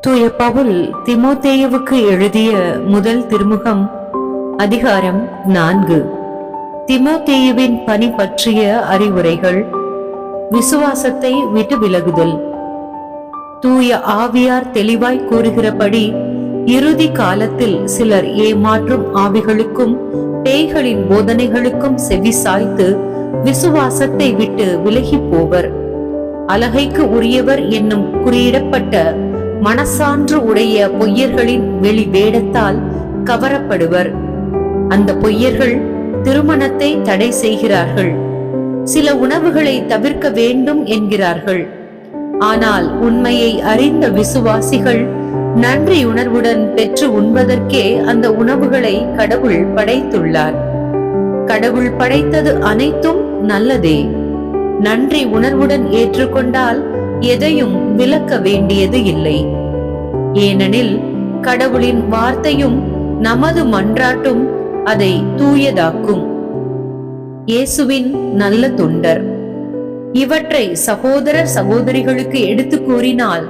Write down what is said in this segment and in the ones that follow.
தூய பவுல் திமோத்தேயவுக்கு எழுதிய முதல் திருமுகம் அதிகாரம் நான்கு. திமோத்தேயுவின் பணி பற்றிய அறிவுரைகள் விசுவாசத்தை விட்டு விலகுதல். தூய ஆவியார் தெளிவாய் கூறுகிறபடி இறுதி காலத்தில் சிலர் ஏமாற்றும் ஆவிகளுக்கும் பேய்களின் போதனைகளுக்கும் செவி சாய்த்து விசுவாசத்தை விட்டு விலகிப் போவர். அலகைக்கு உரியவர் என்னும் குறியிடப்பட்ட மனசான்று உடைய பொய்யர்களின் வெளி வேடத்தால் கவரப்படுவர். அந்த பொய்யர்கள் திருமணத்தை தடை செய்கிறார்கள். சில உணவுகளை தவிர்க்க வேண்டும் என்கிறார்கள். ஆனால் உண்மையை அறிந்த விசுவாசிகள் நன்றியுணர்வுடன் பெற்று உண்பதற்கே அந்த உணவுகளை கடவுள் படைத்துள்ளார். கடவுள் படைத்தது அனைத்தும் நல்லதே. நன்றி உணர்வுடன் ஏற்றுக்கொண்டால் எதையும் விளக்க வேண்டியது இல்லை. ஏனெனில் கடவுளின் வார்த்தையும் நமது மன்றாட்டும் அதை தூயதாக்கும். இயேசுவின் நல்ல தொண்டர். இவற்றை சகோதரர் சகோதரிகளுக்கு எடுத்து கூறினால்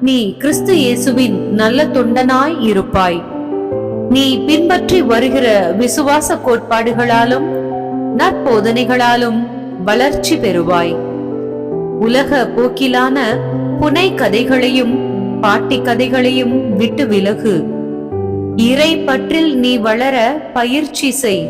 நீ கிறிஸ்து இயேசுவின் நல்ல தொண்டனாய் இருப்பாய். நீ பின்பற்றி வருகிற விசுவாச கோட்பாடுகளாலும் நற்போதனைகளாலும் வளர்ச்சி பெறுவாய். உலக போக்கிலான புனை கதைகளையும் பாட்டி கதைகளையும் விட்டு விலகு. இறை பற்றில் நீ வளர பயிற்சி செய்.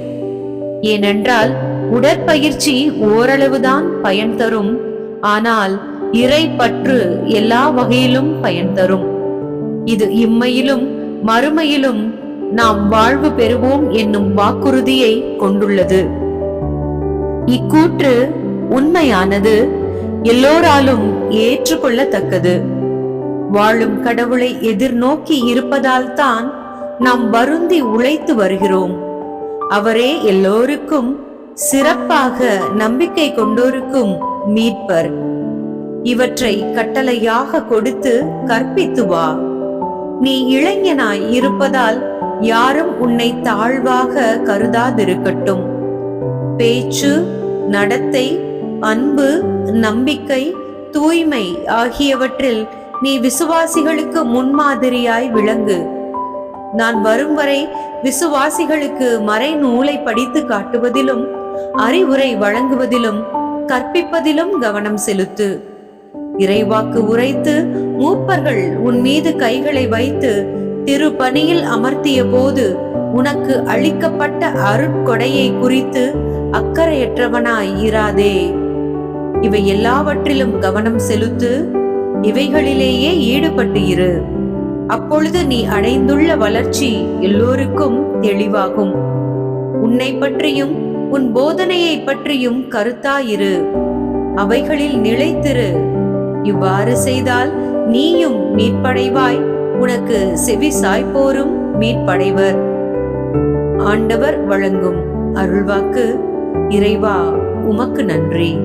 ஏனென்றால் உடற்பயிற்சி ஓரளவுதான் பயன் தரும். ஆனால் இறை பற்று எல்லா வகையிலும் பயன் தரும். இது இம்மையிலும் மறுமையிலும் நாம் வாழ்வு பெறுவோம் என்னும் வாக்குறுதியை கொண்டுள்ளது. இக்கூற்று உண்மையானது. எல்லோராலும் ஏற்றுக்கொள்ளத்தக்கது. வாழும் கடவுளை எதிர்நோக்கி இருப்பதால் தான் நாம் வருந்தி உழைத்து வருகிறோம். அவரே எல்லோருக்கும் சிறப்பாக நம்பிக்கை கொண்டோருக்கும் மீட்பர். இவற்றை கட்டளையாக கொடுத்து கற்பித்து வா. நீ இளைஞனாய் இருப்பதால் யாரும் உன்னை தாழ்வாக கருதாதிருக்கட்டும். பேச்சு நடத்தை அன்பு நம்பிக்கை தூய்மை ஆகியவற்றில் நீ விசுவாசிகளுக்கு முன்மாதிரியாய் விளங்கு. நான் வரும் வரை விசுவாசிகளுக்கு மறை நூலை படித்து காட்டுவதிலும் அறிவுரை வழங்குவதிலும் கற்பிப்பதிலும் கவனம் செலுத்து. இறைவாக்கு உரைத்து மூப்பர்கள் உன் மீது கைகளை வைத்து திரு பணியில் அமர்த்திய போது உனக்கு அளிக்கப்பட்ட அருட்கொடையை குறித்து அக்கறையற்றவனாய் இராதே. இவை எல்லாவற்றிலும் கவனம் செலுத்து இவைகளிலேயே ஈடுபட்டு இரு. அப்பொழுது நீ அடைந்துள்ள வளர்ச்சி எல்லோருக்கும் தெளிவாகும். உன்னை பற்றியும் உன் போதனையை பற்றியும் கருத்தாயிரு. அவைகளில் நிலைத்திரு. இவ்வாறு செய்தால் நீயும் மீட்படைவாய். உனக்கு செவி சாய்ப்போரும் மீட்படைவர். ஆண்டவர் வழங்கும் அருள்வாக்கு இறைவா உமக்கு நன்றி.